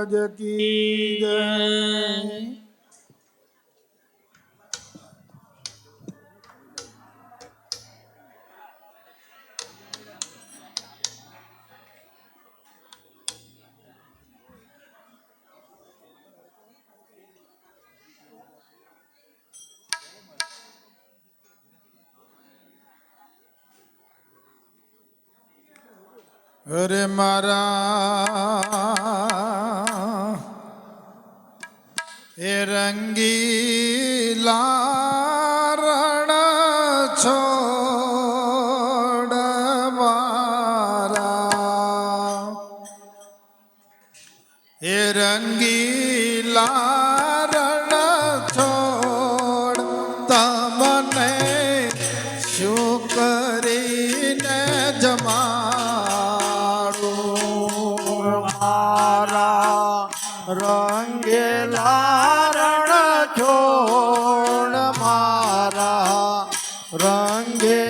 મહારાજ કી જય. અરે મારા રંગીલા રંગેલા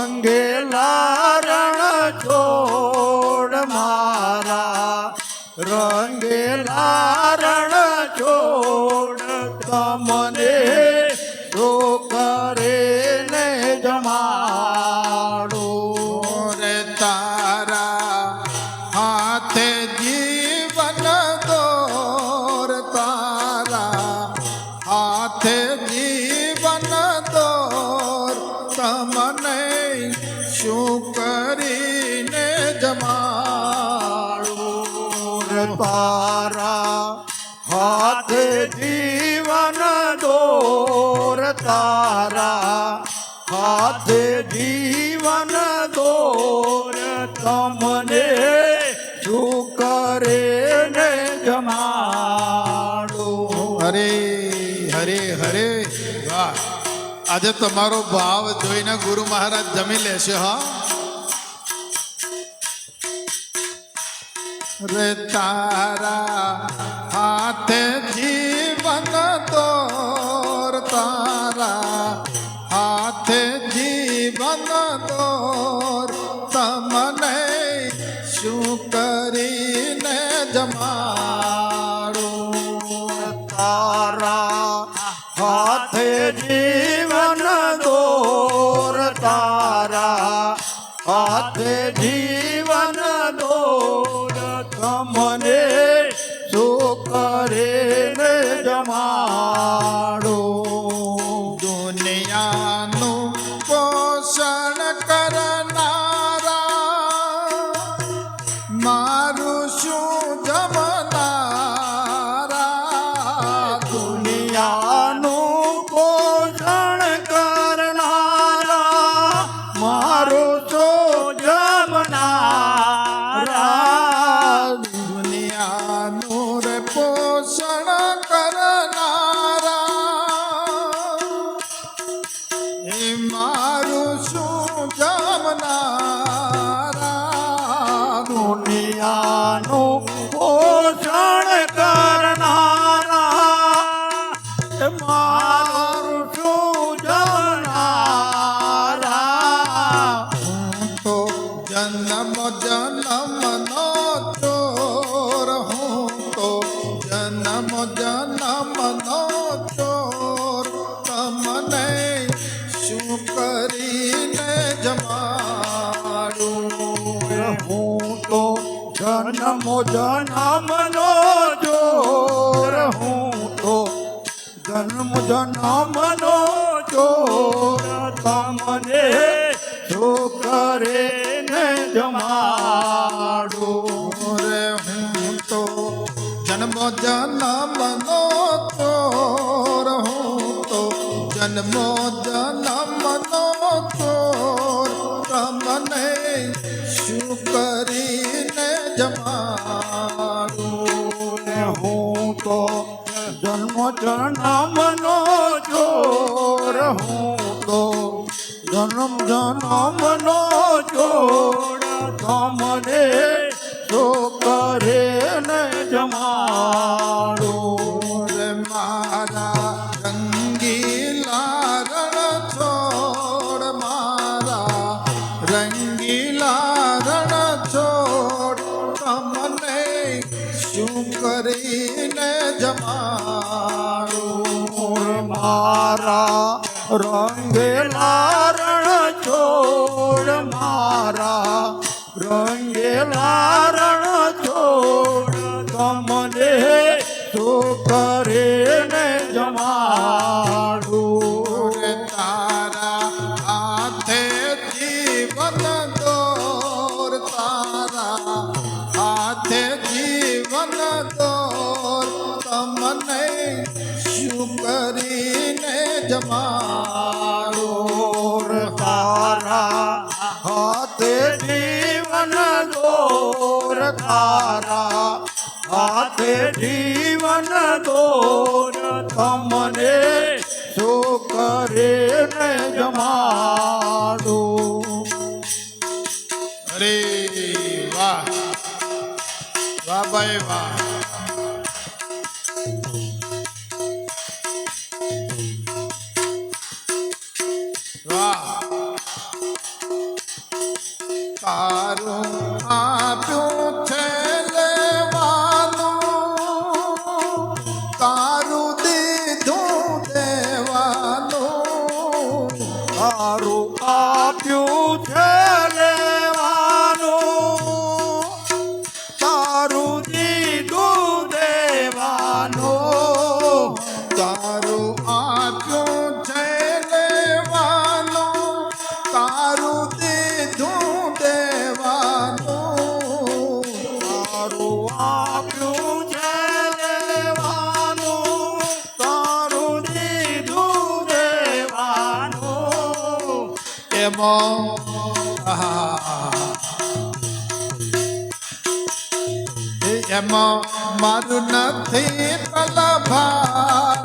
રંગેલા રણ છોડ મારા. રંગેલા રણ છોડ તમને તારા હાથ જીવન દોર તારા. હાથ જીવન દોર તમને શું કરે ને જમાડો? હરે હરે હરે. વાહ. આજે તમારો ભાવ જોઈને ગુરુ મહારાજ જમી લેશે, હા? રે તારા না જન્મ જન્મનો જોર. હું તો જન્મ જન્મનો જોર. તમને જો કરે ને જમાડો. રે હું તો જન્મ જન્મનો તો હું તો જન્મો હું તો જન્મ જન્મનો જોર હું તો જન્મ જન્મનો જોર તમને તો કરે મારા રંગેલા રણ છોડ મારા રંગેલા રણ છોડ તમને તો કરે તારા હાથે જીવન દોર તમને શું કરે ને જમાડો. અરે વાહ. વાહ ભાઈ વાહ. તારું આપ્યું એ એમાં મારું નથી તલભાર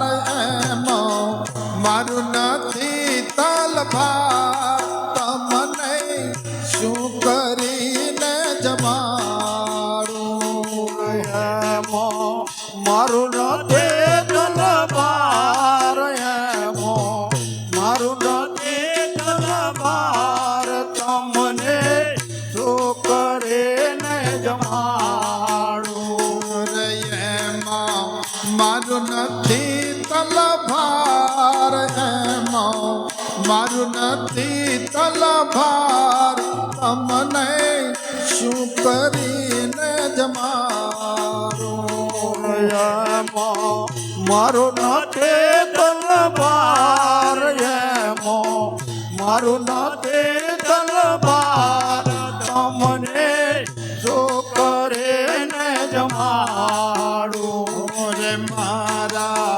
શું કરીને જમારું મારું નથી તલવાર, એમો મારું નથી તલવાર, તમને જો કરે ને જમાડું. રે મારા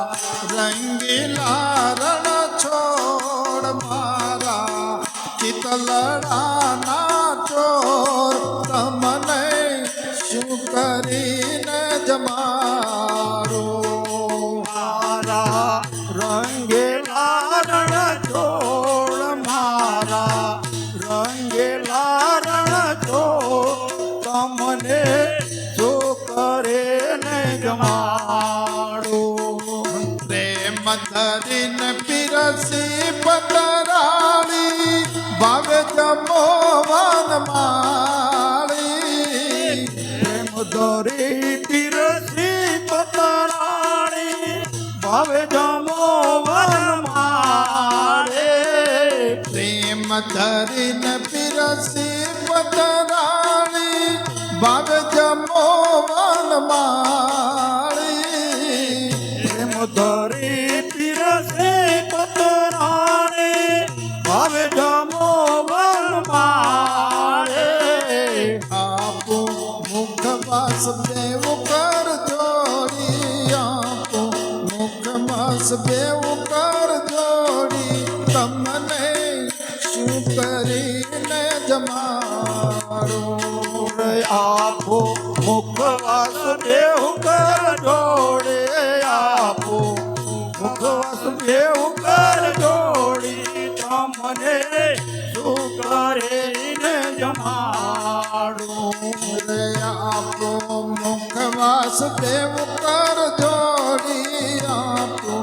રંગીલા રણ છોડ મારા ચિતલડાના કરીને જમારો મારા રંગેલા રણ છોડ મારા રંગેલા રણ છોડ તમને જો કરે ને જમાડો પ્રેમ ધરીને પીરસી પતરાવી, ભાવે જમો વન ધરીને પીરસી પતરાણી ભાવે જમો માળી. પ્રેમ ધરી પીરસે પતરાણી ભાવે જમો મારે આપો મુખ વાસ દેવ કર જોડી આપો મુખ વાસ દેવ દેવ કર જોડી તમને શું કરીને જમાડું? રે આપો મુખવાસ દેવ કર જોડી આપો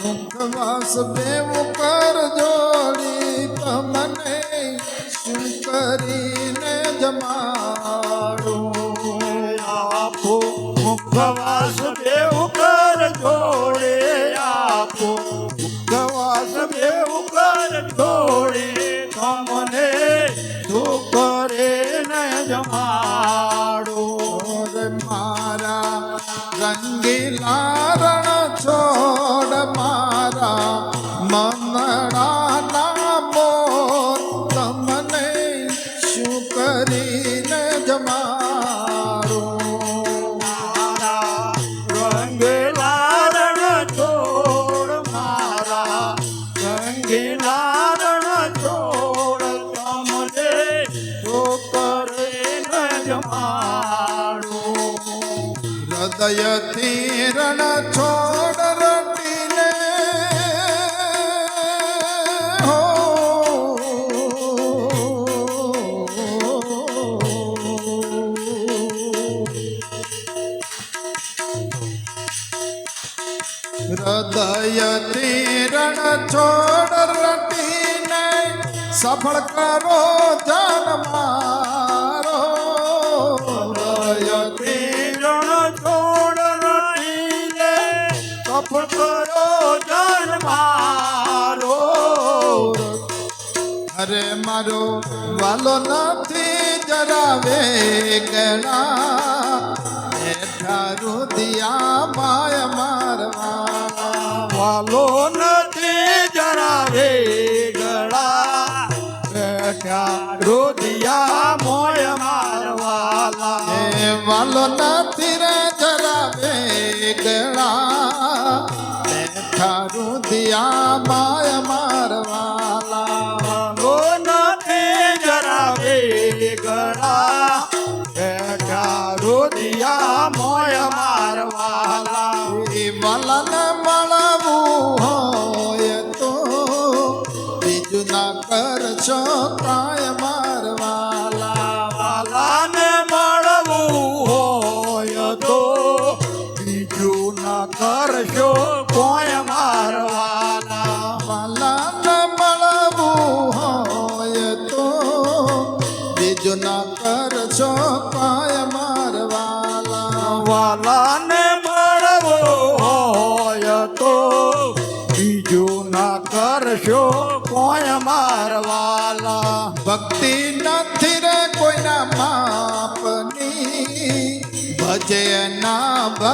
મુખવાસ દેવ કર જોડી તમને શું કરીને જમાડું? આપો મુખવાસ દેવ કર જોડે આપો હૃદયથી રણ છોડ રટીને. હો. હૃદયથી રણ છોડ રટીને. સફળ કરો જન કરો જન્મારો અરે મારો વાલો નથી જરાવે ગણા બેઠા રુદિયા માય મારવા. વાલો નથી જરા ગળા. બેઠા રોધિયા મોય મારવાલા. વાલો નથી રે જરાવે ગણા થારું દિયા માય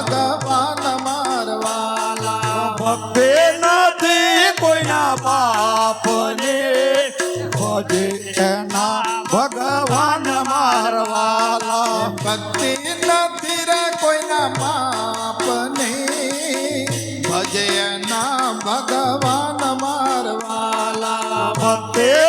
ભગવાન મારવાલા. ભક્તે નથી કોઈના બાપને ભજે એના ભગવાન મારવાલા. ભક્તિ નથી રે કોઈના માપને ભજે એના ભગવાન મારવાલા. ભક્તિ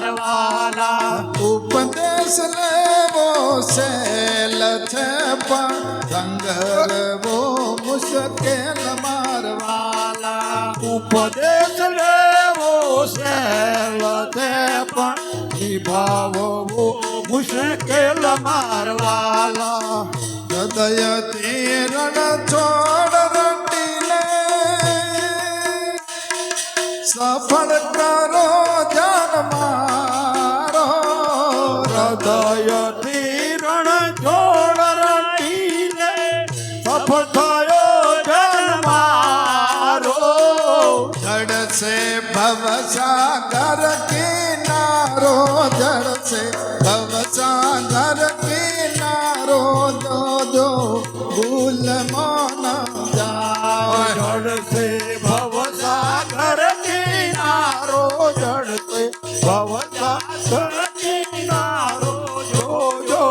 મારવાલા ઉપદેશ લેવો સેલ છે પણ સંગ લેવો મુશ્કેલ મારવાલા ઉપદેશ લેવો સેલ તે પણ નિભાવવો મુશ્કેલ મારવાલા હૃદયથી રણ છોડ સફળ કરો જન મારો. હૃદયથી રણ છોડ રટીને સફળ થયો જન મારો. જડ સે ભવ સાગર કિનારો જડ સે સાગર કિનારો જો જો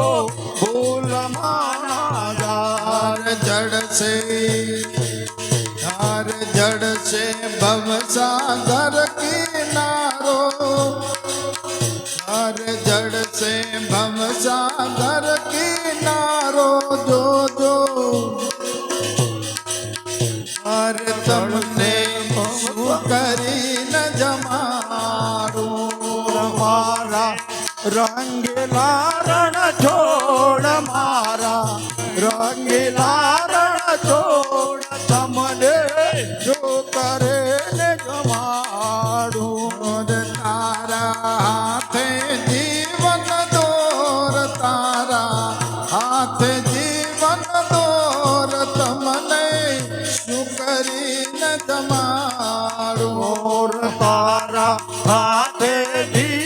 ધાર જડ સે ભવ સાગર કિનારો. ધાર રંગીલા રણ છોડ મારા. રંગીલા રણ છોડ તમને જો કરે ને જમાડું તારા હાથે જીવન દોર તારા. હાથે જીવન દોર તમને શું કરીને તમારું તારા. હાથે જીવન